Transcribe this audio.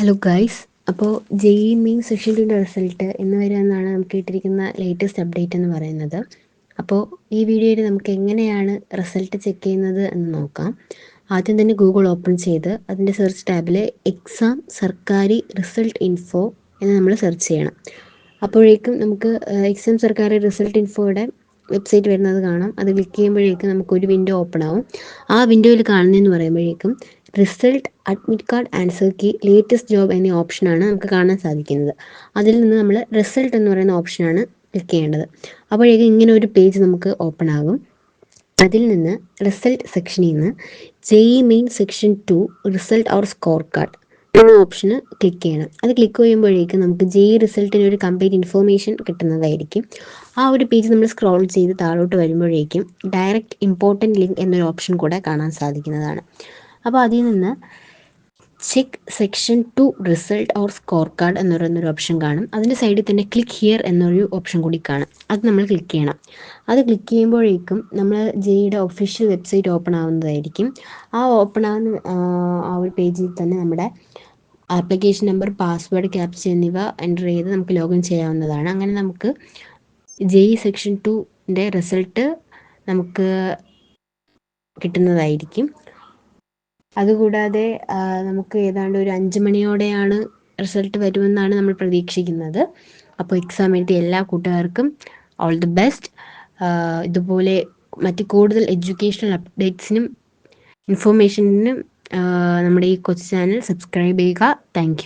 Hello guys അപ്പോൾ J E main section ടുവിന്റെ result ഇന്ന് വരുമെന്നാണ് നമുക്ക് ഇട്ടിരിക്കുന്ന ലേറ്റസ്റ്റ് അപ്ഡേറ്റ് എന്ന് പറയുന്നത്. അപ്പോൾ ഈ വീഡിയോയിൽ നമുക്ക് എങ്ങനെയാണ് റിസൾട്ട് ചെക്ക് ചെയ്യുന്നത് എന്ന് നോക്കാം. ആദ്യം തന്നെ ഗൂഗിൾ ഓപ്പൺ ചെയ്ത് അതിന്റെ സെർച്ച് ടാബിൽ എക്സാം സർക്കാരി റിസൾട്ട് ഇൻഫോ എന്ന് നമ്മൾ സെർച്ച് ചെയ്യണം. അപ്പോഴേക്കും നമുക്ക് എക്സാം സർക്കാരി റിസൾട്ട് ഇൻഫോയുടെ വെബ്സൈറ്റ് വരുന്നത് കാണാം. അത് ക്ലിക്ക് ചെയ്യുമ്പോഴേക്കും നമുക്കൊരു വിൻഡോ ഓപ്പൺ ആവും. ആ വിൻഡോയിൽ കാണുന്നതെന്ന് പറയുമ്പോഴേക്കും result admit card answer key latest job എന്നീ ഓപ്ഷനാണ് നമുക്ക് കാണാൻ സാധിക്കുന്നത്. അതിൽ നിന്ന് നമ്മൾ റിസൾട്ട് എന്ന് പറയുന്ന ഓപ്ഷനാണ് ക്ലിക്ക് ചെയ്യേണ്ടത്. അപ്പോഴേക്കും ഇങ്ങനെ ഒരു പേജ് നമുക്ക് ഓപ്പൺ ആകും. അതിൽ നിന്ന് റിസൾട്ട് സെക്ഷനിൽ നിന്ന് JEE main section two result or score card എന്ന ഓപ്ഷന് ക്ലിക്ക് ചെയ്യണം. അത് ക്ലിക്ക് ചെയ്യുമ്പോഴേക്കും നമുക്ക് ജെ റിസൾട്ടിന് ഒരു കംപ്ലീറ്റ് ഇൻഫോർമേഷൻ കിട്ടുന്നതായിരിക്കും. ആ ഒരു പേജ് നമ്മൾ സ്ക്രോൾ ചെയ്ത് താഴോട്ട് വരുമ്പോഴേക്കും ഡയറക്റ്റ് ഇമ്പോർട്ടന്റ് ലിങ്ക് എന്നൊരു ഓപ്ഷൻ കൂടെ കാണാൻ സാധിക്കുന്നതാണ്. അപ്പോൾ അതിൽ നിന്ന് check section two result or score card എന്ന് പറയുന്നൊരു ഓപ്ഷൻ കാണും. അതിന്റെ സൈഡിൽ തന്നെ ക്ലിക്ക് ഹിയർ എന്നൊരു ഓപ്ഷൻ കൂടി കാണും. അത് നമ്മൾ ക്ലിക്ക് ചെയ്യണം. അത് ക്ലിക്ക് ചെയ്യുമ്പോഴേക്കും നമ്മൾ ജെയുടെ ഒഫീഷ്യൽ വെബ്സൈറ്റ് ഓപ്പൺ ആവുന്നതായിരിക്കും. ആ ഓപ്പൺ ആവുന്ന ആ ഒരു പേജിൽ തന്നെ നമ്മുടെ ആപ്ലിക്കേഷൻ നമ്പർ പാസ്വേഡ് ക്യാപ്ച എന്നിവ എന്റർ ചെയ്ത് നമുക്ക് ലോഗിൻ ചെയ്യാവുന്നതാണ്. അങ്ങനെ നമുക്ക് ജെ ഇ സെക്ഷൻ ടുന്റെ റിസൾട്ട് നമുക്ക് കിട്ടുന്നതായിരിക്കും. അതുകൂടാതെ നമുക്ക് ഏതാണ്ട് ഒരു അഞ്ച് മണിയോടെയാണ് റിസൾട്ട് വരുമെന്നാണ് നമ്മൾ പ്രതീക്ഷിക്കുന്നത്. അപ്പോൾ എക്സാം എഴുതിയ എല്ലാ കൂട്ടുകാർക്കും ഓൾ ദി ബെസ്റ്റ് ഇതുപോലെ മറ്റ് കൂടുതൽ എഡ്യൂക്കേഷണൽ അപ്ഡേറ്റ്സിനും ഇൻഫോർമേഷനും നമ്മുടെ ഈ കൊച്ചു ചാനൽ സബ്സ്ക്രൈബ് ചെയ്യുക. താങ്ക്